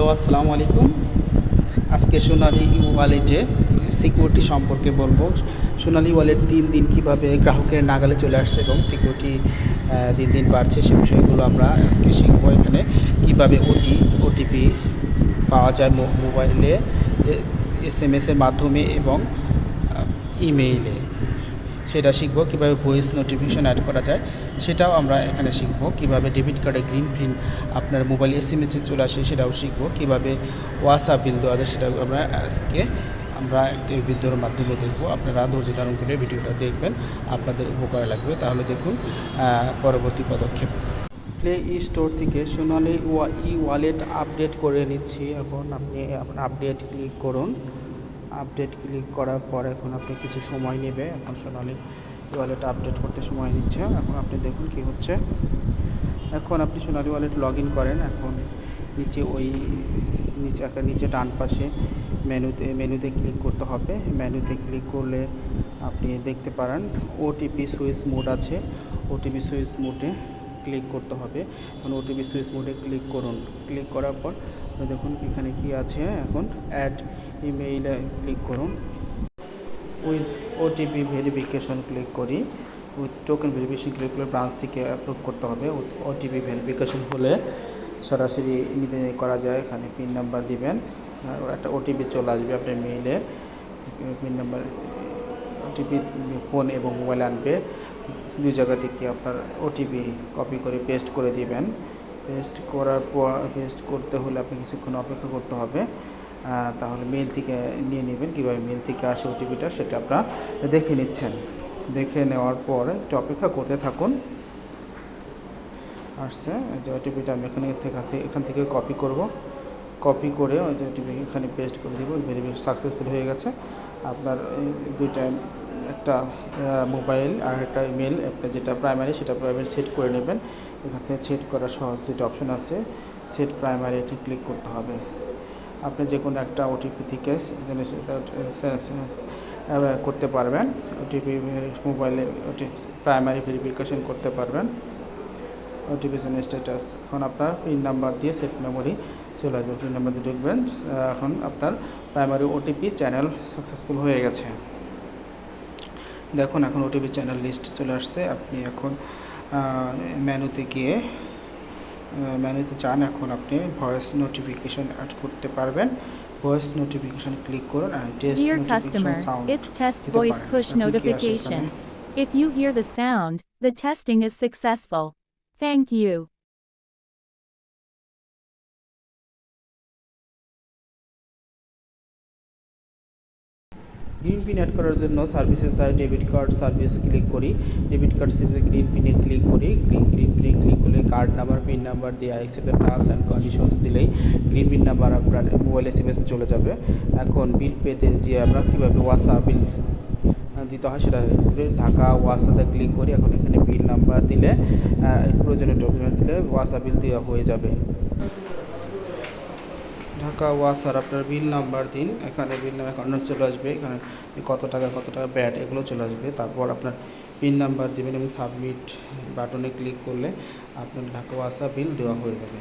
Hello, আসসালামু আলাইকুম। আজকে সোনালি ওয়ালেটে সিকিউরিটি সম্পর্কে বলব। সোনালি ওয়ালেট দিন দিন কীভাবে গ্রাহকের নাগালে চলে আসছে এবং সিকিউরিটি দিন দিন বাড়ছে সে বিষয়গুলো আমরা আজকে শিখব এখানে। কীভাবে ওটি ওটিপি পাওয়া যায় মোবাইলে এস এম এসের মাধ্যমে এবং ইমেইলে সেটা শিখব, কীভাবে ভয়েস নোটিফিকেশন অ্যাড করা যায়, সেটাও আমরা এখানে শিখব। কীভাবে ডেবিট কার্ডে গ্রিন প্রিন্ট আপনার মোবাইল এস এম এসে চলে আসে, সেটাও শিখব। কীভাবে ওয়াটসঅ্যাপ বিল দেওয়া যায়, সেটাও আমরা আজকে আমরা একটি ভিডিওর মাধ্যমে দেখব। আপনারা ধৈর্য ধারণ করে ভিডিওটা দেখবেন, আপনাদের উপকার লাগবে। তাহলে দেখুন পরবর্তী পদক্ষেপ। প্লে স্টোর থেকে সোনালি ওয়া ই ওয়ালেট আপডেট করে নিচ্ছি। এখন আপনি আপডেট ক্লিক করুন। আপডেট ক্লিক করার পর এখন আপনি কিছু সময় নেবে। এখন সোনালি ওয়ালেট আপডেট করতে সময় নিচ্ছে। এখন আপনি দেখুন কি হচ্ছে। এখন আপনি সোনালি ওয়ালেট লগ ইন করেন। এখন নিচে ওই নিচে একটা নিচে ডান পাশে মেনুতে মেনুতে ক্লিক করতে হবে। মেনুতে ক্লিক করলে আপনি দেখতে পারেন ওটিপি সুইচ মোড আছে। ওটিপি সুইচ মোডে ক্লিক করতে হবে। এখন ওটিপি সুইচ মোডে ক্লিক করুন। ক্লিক করার পর আপনি দেখুন এখানে কি আছে, এখন অ্যাড ইমেইলে ক্লিক করুন। উইথ ওটিপি ভেরিফিকেশন ক্লিক করি। উইথ টোকেন ভেরিফিকেশন ক্লিক করে ব্রাঞ্চ থেকে অ্যাপ্রুভ করতে হবে। উইথ ওটিপি ভেরিফিকেশন হলে সরাসরি নিজে করা যায়, এখানে পিন নাম্বার দিবেন। একটা ওটিপি চলে আসবে আপনার মেইলে পিন নাম্বার ওটিপি ফোন এবং মোবাইল আনবে। দুই জায়গা থেকে আপনার ওটিপি কপি করে পেস্ট করে দিবেন। পেস্ট করার পর পেস্ট করতে হলে আপনি কিছুক্ষণ অপেক্ষা করতে হবে। তাহলে মেল থেকে নিয়ে নেবেন, কীভাবে মেল থেকে আসে ওটিপিটা সেটা আপনারা দেখে নিচ্ছেন। দেখে নেওয়ার পর একটু অপেক্ষা করতে থাকুন। আসছে যে ওটিপিটা আমি এখানে এখান থেকে কপি করব। কপি করে ওই যে ওটিপি এখানে পেস্ট করে দেবো ভেরিফিকেশন সাকসেসফুল হয়ে গেছে। আপনার দুইটা, একটা মোবাইল আর একটা ইমেল আপনার যেটা প্রাইমারি সেটা প্রাইমারি সেট করে নেবেন। এখান সেট করার সহজ দুটো অপশন আছে। সেট প্রাইমারি এটি ক্লিক করতে হবে। আপনি যে কোনো একটা ওটিপি থেকে করতে পারবেন। ওটিপি মোবাইলে ওটিপি প্রাইমারি ভেরিফিকেশন করতে পারবেন। নোটিফিকেশন স্ট্যাটাস এখন আপনার পিন নাম্বার দিয়ে সেট মেমোরি চলে আসবে। পিন নাম্বার দিয়ে ঢুকবেন এখন আপনার প্রাইমারি ওটিপি চ্যানেল সাকসেসফুল হয়ে গেছে। দেখুন, এখন ওটিপি চ্যানেল লিস্ট চলে আসছে। আপনি এখন মেনুতে গিয়ে মেনুতে যান এখন আপনি ভয়েস নোটিফিকেশন অ্যাড করতে পারবেন ভয়েস নোটিফিকেশন ক্লিক করুন আর test Dear notification customer, sound it's test দিতে voice পারেন। push এখন কি আসে notification. এখানে? If you hear the sound, the testing is successful. Thank you. Green pin add করার জন্য সার্ভিসেস যায় ডেবিট কার্ড সার্ভিস ক্লিক করি। ডেবিট কার্ড সার্ভিসে গ্রিন পিনে ক্লিক করি। গ্রিন পিনে ক্লিক করলে কার্ড নাম্বার পিন নাম্বার দিয়ে accept the terms and conditions দিলেই গ্রিন পিন নাম্বার আপনার মোবাইল এস এম এস চলে যাবে। এখন বিল পেতে যে আমরা কীভাবে ওয়াসা বিল দিতে হয় সেটা ঢাকা ওয়াসাতে ক্লিক করি। এখন এখানে বিল নাম্বার দিলে প্রয়োজনীয় ডকুমেন্ট দিলে ওয়াসা বিল দেওয়া হয়ে যাবে। ঢাকা ওয়াসার আপনার বিল নাম্বার দিন। এখানে বিল নাম্বার অ্যাকাউন্ট চলে আসবে। এখানে কত টাকা কত টাকা ব্যাট এগুলো চলে আসবে। তারপর আপনার পিন নাম্বার দেবেন এবং সাবমিট বাটনে ক্লিক করলে আপনার ঢাকা ওয়াসা বিল দেওয়া হয়ে যাবে।